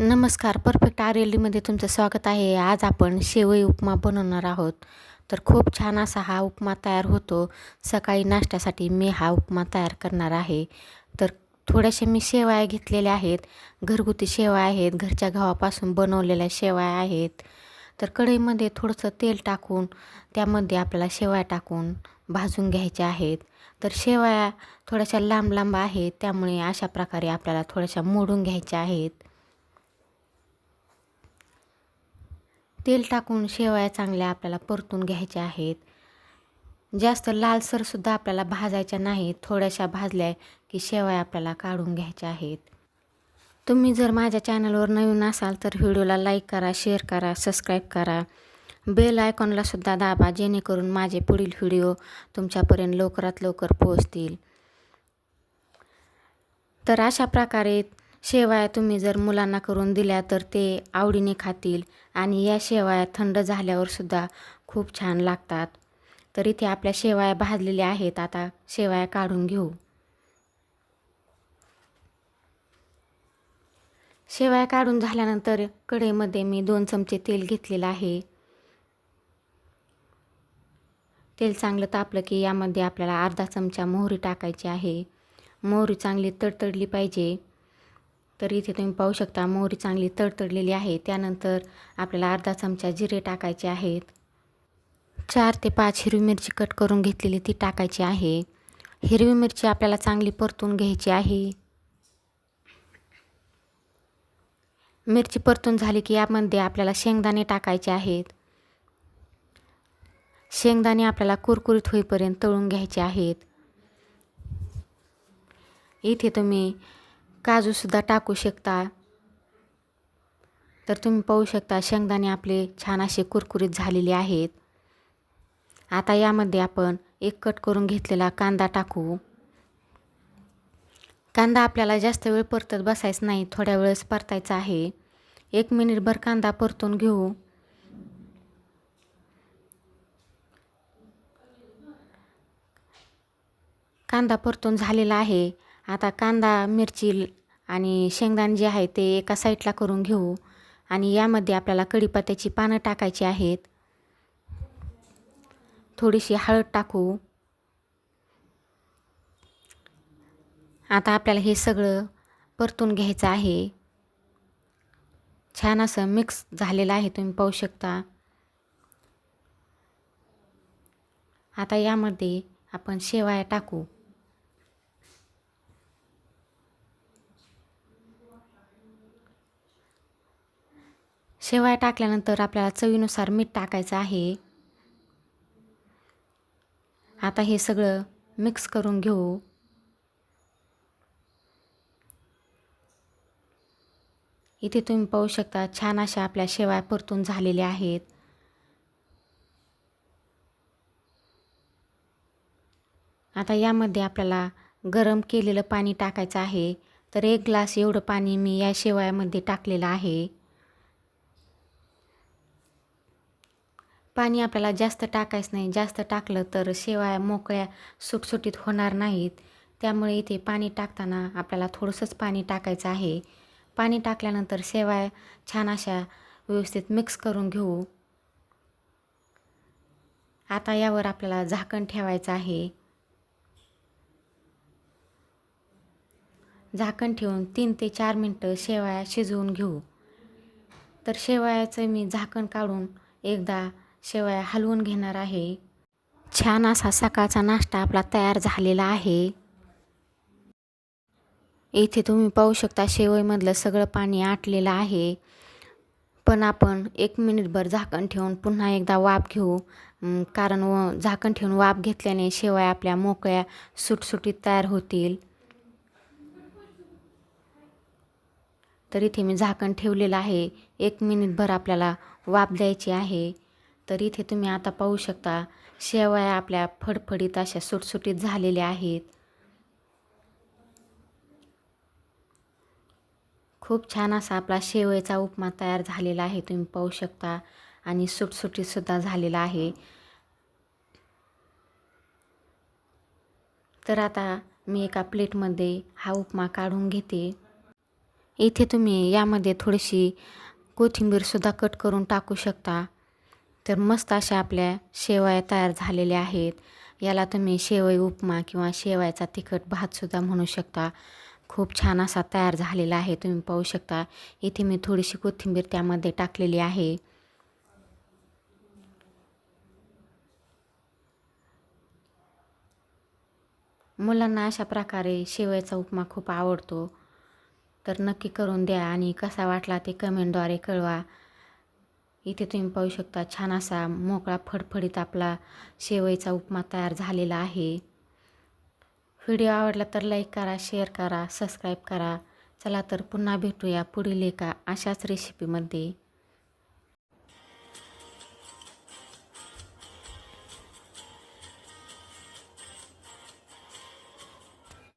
नमस्कार perfect R L डीमध्ये तुमचं स्वागत आहे. आज आपण शेवई उपमा बनवणार आहोत. तर खूप छान असा हा उपमा तयार होतो. सकाळी नाश्त्यासाठी मी हा उपमा तयार करणार आहे. तर थोड्याशा मी शेवाया घेतलेल्या आहेत. घरगुती शेवाया आहेत. घरच्या गव्हापासून बनवलेल्या शेवाया आहेत. तर कढईमध्ये थोडंसं तेल टाकून त्यामध्ये आपल्याला शेवाया टाकून भाजून घ्यायच्या आहेत. तर शेवाया थोड्याशा लांब लांब आहेत. त्यामुळे अशा प्रकारे आपल्याला थोड्याशा मोडून घ्यायच्या आहेत. तेल टाकून शेवया चांगल्या आपल्याला परतून घ्यायच्या आहेत. जास्त लालसरसुद्धा आपल्याला भाजायच्या नाहीत. थोड्याशा भाजल्या की शेवया आपल्याला काढून घ्यायच्या आहेत. तुम्ही जर माझ्या चॅनलवर नवीन असाल तर व्हिडिओला लाईक करा शेअर करा सबस्क्राईब करा. बेल आयकॉनलासुद्धा दाबा जेणेकरून माझे पुढील व्हिडिओ तुमच्यापर्यंत लवकरात लवकर पोहोचतील. तर अशा प्रकारे शेवाया तुम्ही जर मुलांना करून दिल्या तर ते आवडीने खातील आणि या शेवाया थंड झाल्यावर सुद्धा खूप छान लागतात. तर इथे आपल्या शेवाया भाजलेल्या आहेत. आता शेवाया काढून घेऊ. शेवाया काढून झाल्यानंतर कढईमध्ये मी दोन चमचे तेल घेतलेलं आहे. तेल चांगलं तापलं की यामध्ये आपल्याला अर्धा चमचा मोहरी टाकायची आहे. मोहरी चांगली तडतडली पाहिजे. तर इथे तुम्ही पाहू शकता मोहरी चांगली तडतडलेली आहे. त्यानंतर आपल्याला अर्धा चमचा जिरे टाकायचे आहेत. चार ते पाच हिरवी मिरची कट करून घेतलेली ती टाकायची आहे. हिरवी मिरची आपल्याला चांगली परतून घ्यायची आहे. मिरची परतून झाली की यामध्ये आपल्याला शेंगदाणे टाकायचे आहेत. शेंगदाणे आपल्याला कुरकुरीत होईपर्यंत तळून घ्यायचे आहेत. इथे तुम्ही काजूसुद्धा टाकू शकता. तर तुम्ही पाहू शकता शेंगदाणे आपले छान असे कुरकुरीत झालेले आहेत. आता यामध्ये आपण एक कट करून घेतलेला कांदा टाकू. कांदा आपल्याला जास्त वेळ परतत बसायचं नाही थोड्या वेळेस परतायचा आहे. एक मिनिटभर कांदा परतून घेऊ. कांदा परतून झालेला आहे. आता कांदा मिरची आणि शेंगदाणे जे आहे ते एका साईडला करून घेऊ. आणि यामध्ये आपल्याला कढीपत्त्याची पानं टाकायची आहेत. थोडीशी हळद टाकू. आता आपल्याला हे सगळं परतून घ्यायचं आहे. छान असं मिक्स झालेलं आहे तुम्ही पाहू शकता. आता यामध्ये आपण शेवाया टाकू. शेवया टाकल्यानंतर आपल्याला चवीनुसार मीठ टाकायचं आहे. आता हे सगळं मिक्स करून घेऊ. इथे तुम्ही पाहू शकता छान अशा आपल्या शेवया परतून झालेल्या आहेत. आता यामध्ये आपल्याला गरम केलेलं पाणी टाकायचं आहे. तर एक ग्लास एवढं पाणी मी या शेवयामध्ये टाकलेलं आहे. पाणी आपल्याला जास्त टाकायचं नाही. जास्त टाकलं तर शेवाया मोकळ्या सुटसुटीत होणार नाहीत. त्यामुळे इथे पाणी टाकताना आपल्याला थोडंसंच पाणी टाकायचं आहे. पाणी टाकल्यानंतर शेवाया छान अशा व्यवस्थित मिक्स करून घेऊ. आता यावर आपल्याला झाकण ठेवायचं आहे. झाकण ठेवून तीन ते चार मिनटं शेवाया शिजवून घेऊ. तर शेवायाचं मी झाकण काढून एकदा शेवया हलवून घेणार आहे. छान असा सकाळचा नाश्ता आपला तयार झालेला आहे. इथे तुम्ही पाहू शकता शेवईमधलं सगळं पाणी आटलेलं आहे. पण आपण एक मिनिटभर झाकण ठेवून पुन्हा एकदा वाफ घेऊ. कारण व झाकण ठेवून वाफ घेतल्याने शेवया आपल्या मोकळ्या सुटसुटीत तयार होतील. तर इथे मी झाकण ठेवलेलं आहे. एक मिनिटभर आपल्याला वाफ द्यायची आहे. तर इथे तुम्ही आता पाहू शकता शेवया आपल्या फडफडीत अशा सुटसुटीत झालेल्या आहेत. खूप छान असा आपला शेवयाचा उपमा तयार झालेला आहे तुम्ही पाहू शकता. आणि सुटसुटीतसुद्धा झालेला आहे. तर आता मी एका प्लेटमध्ये हा उपमा काढून घेते. इथे तुम्ही यामध्ये थोडीशी कोथिंबीरसुद्धा कट करून टाकू शकता. तर मस्त अशा आपल्या शेवया तयार झालेल्या आहेत. याला तुम्ही शेवई उपमा किंवा शेवयाचा तिखट भातसुद्धा म्हणू शकता. खूप छान असा तयार झालेला आहे तुम्ही पाहू शकता. इथे मी थोडीशी कोथिंबीर त्यामध्ये टाकलेली आहे. मुलांना अशा प्रकारे शेवयाचा उपमा खूप आवडतो. तर नक्की करून द्या आणि कसा वाटला ते कमेंटद्वारे कळवा. इथे तुम्ही पाहू शकता छान असा मोकळा फडफडीत आपला शेवईचा उपमा तयार झालेला आहे. व्हिडिओ आवडला तर लाईक करा शेअर करा सबस्क्राईब करा. चला तर पुन्हा भेटूया पुढील एका अशाच रेसिपीमध्ये